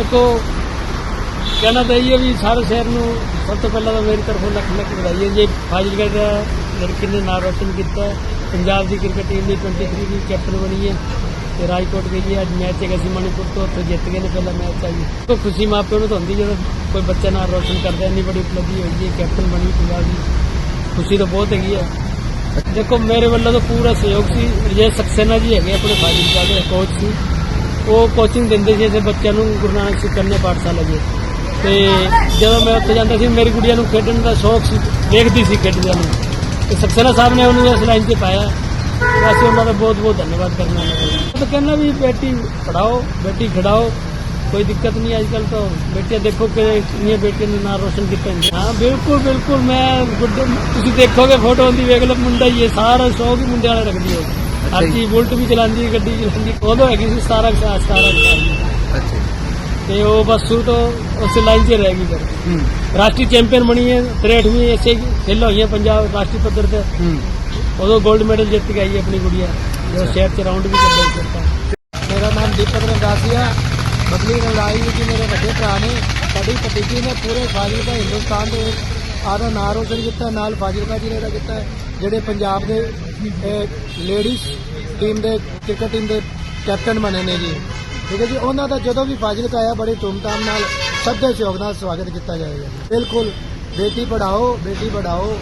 ਦੇਖੋ, ਕਹਿਣਾ ਤਾਂ ਇਹ ਹੈ ਵੀ ਸਾਰੇ ਸ਼ਹਿਰ ਨੂੰ ਸਭ ਤੋਂ ਪਹਿਲਾਂ ਤਾਂ ਮੇਰੀ ਤਰਫੋਂ ਲੱਖ ਲੱਖ ਵਧਾਈ ਹੈ ਜੇ ਫਾਜ਼ਿਲਕਾ ਦਾ ਲੜਕੀ ਨੇ ਨਾਮ ਰੋਸ਼ਨ ਕੀਤਾ, ਪੰਜਾਬ ਦੀ ਕ੍ਰਿਕਟ ਟੀਮ ਦੀ 23 ਦੀ ਕੈਪਟਨ ਬਣੀ ਹੈ ਤੇ ਰਾਜਕੋਟ ਗਈ ਹੈ। ਅੱਜ ਮੈਚ ਹੈਗਾ ਸੀ ਮਣੀਪੁਰ ਤੋਂ, ਉੱਥੇ ਜਿੱਤ ਗਏ ਨੇ ਪਹਿਲਾ ਮੈਚ ਆਈ ਤੋਂ ਖੁਸ਼ੀ ਮਾਪਿਆਂ ਨੂੰ ਤਾਂ ਹੁੰਦੀ ਜਦੋਂ ਕੋਈ ਬੱਚਾ ਨਾਮ ਰੋਸ਼ਨ ਕਰਦਾ, ਇੰਨੀ ਬੜੀ ਉਪਲਬਧੀ ਹੋਈ ਹੈ ਕੈਪਟਨ ਬਣੀ ਪੰਜਾਬ ਦੀ। ਖੁਸ਼ੀ ਤਾਂ ਬਹੁਤ ਹੈਗੀ ਹੈ ਦੇਖੋ, ਮੇਰੇ ਵੱਲੋਂ ਤਾਂ ਪੂਰਾ ਸਹਿਯੋਗ ਸੀ। ਰਜੇਸ਼ ਸਕਸੇਨਾ ਜੀ ਹੈਗੇ ਆਪਣੇ ਫਾਜ਼ਿਲਕਾ ਦੇ ਕੋਚ ਸੀ। ਉਹ ਕੋਚਿੰਗ ਦਿੰਦੇ ਸੀ ਇਸੇ ਬੱਚਿਆਂ ਨੂੰ, ਗੁਰੂ ਨਾਨਕ ਸਿੱਖ ਕੰਨਿਆ ਪਾਠਸ਼ਾਲਾ ਜੀ। ਤੇ ਜਦੋਂ ਮੈਂ ਉੱਥੇ ਜਾਂਦਾ ਸੀ, ਮੇਰੀ ਗੁੜੀਆ ਨੂੰ ਖੇਡਣ ਦਾ ਸ਼ੌਕ ਸੀ, ਦੇਖਦੀ ਸੀ ਖੇਡਦਿਆਂ ਨੂੰ। ਤੇ ਸਕਸੇਨਾ ਸਾਹਿਬ ਨੇ ਉਹਨੂੰ ਇਸ ਲਾਈਨ 'ਤੇ ਪਾਇਆ। ਅਸੀਂ ਉਹਨਾਂ ਦਾ ਬਹੁਤ ਬਹੁਤ ਧੰਨਵਾਦ ਕਰਨਾ ਮੈਂ ਤਾਂ ਕਹਿੰਦਾ ਵੀ ਬੇਟੀ ਪੜਾਓ ਬੇਟੀ ਖਿਡਾਓ, ਕੋਈ ਦਿੱਕਤ ਨਹੀਂ ਅੱਜ ਕੱਲ ਤਾਂ ਬੇਟੀਆਂ ਦੇਖੋ ਕਿ ਇੰਨੀਆਂ ਬੇਟੀਆਂ ਨੇ ਨਾਂ ਰੋਸ਼ਨ ਕੀਤਾ ਹੈ। ਹਾਂ, ਬਿਲਕੁਲ ਬਿਲਕੁਲ, ਮੈਂ ਤੁਸੀਂ ਦੇਖੋਗੇ ਫੋਟੋ ਦੀ, ਵੇਖ ਲਓ, ਮੁੰਡਾ ਹੀ ਹੈ, ਸਾਰਾ ਸ਼ੌਕ ਹੀ ਮੁੰਡੇ ਵਾਲਾ ਰੱਖਦੀ ਹੈ। ਹਰ ਜੀ। ਬੁਲਟ ਵੀ ਚਲਾਉਂਦੀ ਗੱਡੀ ਚਲਾਉਂਦੀ ਉਦੋਂ ਹੈਗੀ ਸੀ 17 ਸਾਲ 17 ਸਾਲ ਦੀ ਅੱਛਾ ਤੇ ਉਹ ਬਸ ਸ਼ੁਰੂ ਤੋਂ ਉਸ ਲਾਈਨ 'ਚ ਰਹਿ ਗਈ ਫਿਰ। ਹੂੰ। ਰਾਸ਼ਟਰੀ ਚੈਂਪੀਅਨ ਬਣੀ ਹੈ 63ਵੀਂ ਐਸੇ ਖੇਲ ਹੋਈਆਂ ਪੰਜਾਬ ਰਾਸ਼ਟਰੀ ਪੱਧਰ ਤੇ। ਹੂੰ। ਉਦੋਂ 골ਡ ਮੈਡਲ ਜਿੱਤ ਕੇ ਆਈ ਹੈ ਆਪਣੀ ਗੁੜੀਆ। ਜੋ ਸ਼ਹਿਰ 'ਚ ਰਾਉਂਡ ਵੀ ਚੱਲਦਾ ਸੀ ਮੇਰਾ ਨਾਮ ਦੀਪਕ ਰੰਦਾਸੀਆ ਬਦਲੀ ਰੰਦਾਈ ਜੀ ਮੇਰੇ ਵੱਡੇ ਭਰਾ ਨੇ। ਸਾਡੀ ਭਤੀਜੀ ਨੇ ਪੂਰੇ ਫਾਜ਼ਿਲਕਾ ਹਿੰਦੁਸਤਾਨ ਦੇ ਆਦਾ ਨਾਂ ਰੋਸ਼ਨ ਕੀਤਾ, ਨਾਲ ਫਾਜ਼ਿਲਕਾ ਜ਼ਿਲ੍ਹੇ ਦਾ ਕੀਤਾ ਜਿਹੜੇ ਪੰਜਾਬ ਦੇ ਲੇਡੀਜ਼ ਟੀਮ ਦੇ ਕ੍ਰਿਕਟ ਟੀਮ ਦੇ ਕੈਪਟਨ ਬਣੇ ਨੇ ਜੀ। ਠੀਕ ਹੈ ਜੀ, ਉਹਨਾਂ ਦਾ ਜਦੋਂ ਵੀ ਫਾਜ਼ਿਲਕਾ ਆਇਆ, ਬੜੀ ਧੂਮਧਾਮ ਨਾਲ, ਸਭ ਦੇ ਸਹਿਯੋਗ ਨਾਲ ਸਵਾਗਤ ਕੀਤਾ ਜਾਏਗਾ ਬਿਲਕੁਲ, ਬੇਟੀ ਪੜਾਓ ਬੇਟੀ ਪੜਾਓ